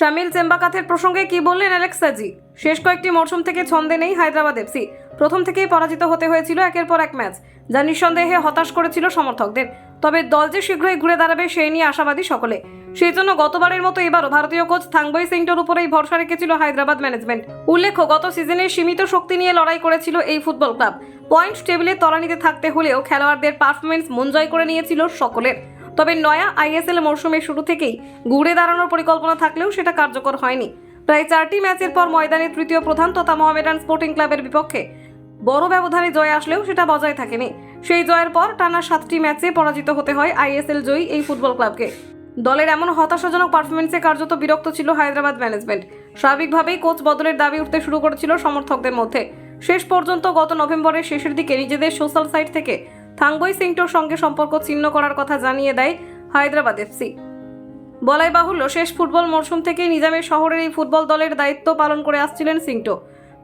শামিল চেম্বাকাথের প্রসঙ্গে কি বললেন অ্যালেক্সাজি? শেষ কয়েকটি মরশুম থেকে ছন্দে নেই হায়দ্রাবাদ এফসি। প্রথম থেকেই পরাজিত হতে হয়েছিল একের পর এক ম্যাচ, যা নিঃসন্দেহে হতাশ করেছিল সমর্থকদের। তবে দল যে শীঘ্রই ঘুরে দাঁড়াবে সেই নিয়ে আশাবাদী সকলে। সেই জন্য গতবারের মতো এবারও ভারতীয় কোচ থাংবই সিংটোর উপরেই ভরসা রেখেছিল হায়দ্রাবাদ ম্যানেজমেন্ট। উল্লেখ্য, গত সিজনে সীমিত শক্তি নিয়ে লড়াই করেছিল এই ফুটবল ক্লাব। পয়েন্ট টেবিলে তলানিতে থাকতে হলেও খেলোয়াড়দের পারফরমেন্স মন জয় করে নিয়েছিল সকলের। তবে নয়া আইএসএল মরশুমের শুরু থেকেই ঘুরে দাঁড়ানোর পরিকল্পনা থাকলেও সেটা কার্যকর হয়নি। প্রায় চারটি ম্যাচের পর ময়দানে তৃতীয় প্রধান তথা মোহামেডান স্পোর্টিং ক্লাবের বিপক্ষে বড় ব্যবধানে জয় আসলেও সেটা বজায় থাকেনি। সেই জয়ের পর টানা সাতটি ম্যাচে পরাজিত হতে হয় আইএসএল জয়ী এই ফুটবল ক্লাবকে। দলের এমন হতাশাজনক পারফরমেন্সে কার্যত বিরক্ত ছিল হায়দ্রাবাদ ম্যানেজমেন্ট। স্বাভাবিকভাবেই কোচ বদলের দাবি উঠতে শুরু করেছিল সমর্থকদের মধ্যে। শেষ পর্যন্ত গত নভেম্বরের শেষের দিকে নিজেদের সোশ্যাল সাইট থেকে থাংবই সিংটোর সঙ্গে সম্পর্ক ছিন্ন করার কথা জানিয়ে দেয় হায়দ্রাবাদ এফসি। বলাই বাহুল্য, শেষ ফুটবল মরশুম থেকেই নিজামের শহরের এই ফুটবল দলের দায়িত্ব পালন করে আসছিলেন সিংটো।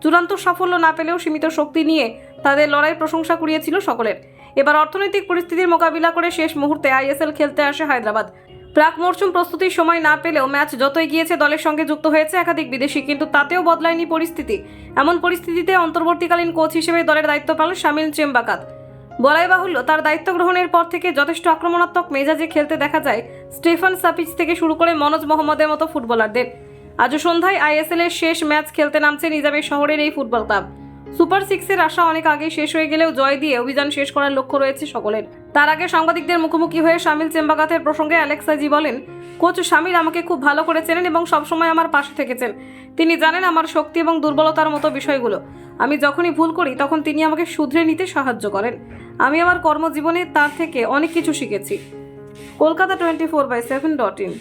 চূড়ান্ত সাফল্য না পেলেও সীমিত শক্তি নিয়ে তাদের লড়াই প্রশংসা কুড়িয়েছিল সকলের। এবার অর্থনৈতিক পরিস্থিতির মোকাবিলা করে শেষ মুহূর্তে আইএসএল খেলতে আসে হায়দ্রাবাদ। প্রাক মরশুম প্রস্তুতির সময় না পেলেও ম্যাচ যতই গিয়েছে, দলের সঙ্গে যুক্ত হয়েছে একাধিক বিদেশি, কিন্তু তাতেও বদলায়নি পরিস্থিতি। এমন পরিস্থিতিতে অন্তর্বর্তীকালীন কোচ হিসেবে দলের দায়িত্ব পালন শামিল চেম্বাকাত। বলাই বাহুল্য, তার দায়িত্ব গ্রহণের পর থেকে যথেষ্ট আক্রমণাত্মক মেজাজে খেলতে দেখা যায় স্টেফান সাপিচ থেকে শুরু করে মনোজ মোহাম্মদের মতো ফুটবলারদের। আজ সন্ধ্যায় আইএসএল এর শেষ ম্যাচ খেলতে নামছে নিজামের শহরের এই ফুটবল ক্লাব। সুপার সিক্সের আশা অনেক আগেই শেষ হয়ে গেলেও জয় দিয়ে অভিযান শেষ করার লক্ষ্য রয়েছে সকলের। তার আগে সাংবাদিকদের মুখোমুখি হয়ে শামিল চেম্বাগাতের প্রসঙ্গে অ্যালেক্সাজি বলেন, কোচ শামিল আমাকে খুব ভালো করে চেনেন এবং সবসময় আমার পাশে থেকেছেন। তিনি জানেন আমার শক্তি এবং দুর্বলতার মতো বিষয়গুলো। আমি যখনই ভুল করি, তখন তিনি আমাকে শুধরে নিতে সাহায্য করেন। আমি আমার কর্মজীবনে তার থেকে অনেক কিছু শিখেছি। Kolkata twenty four by seven dot in.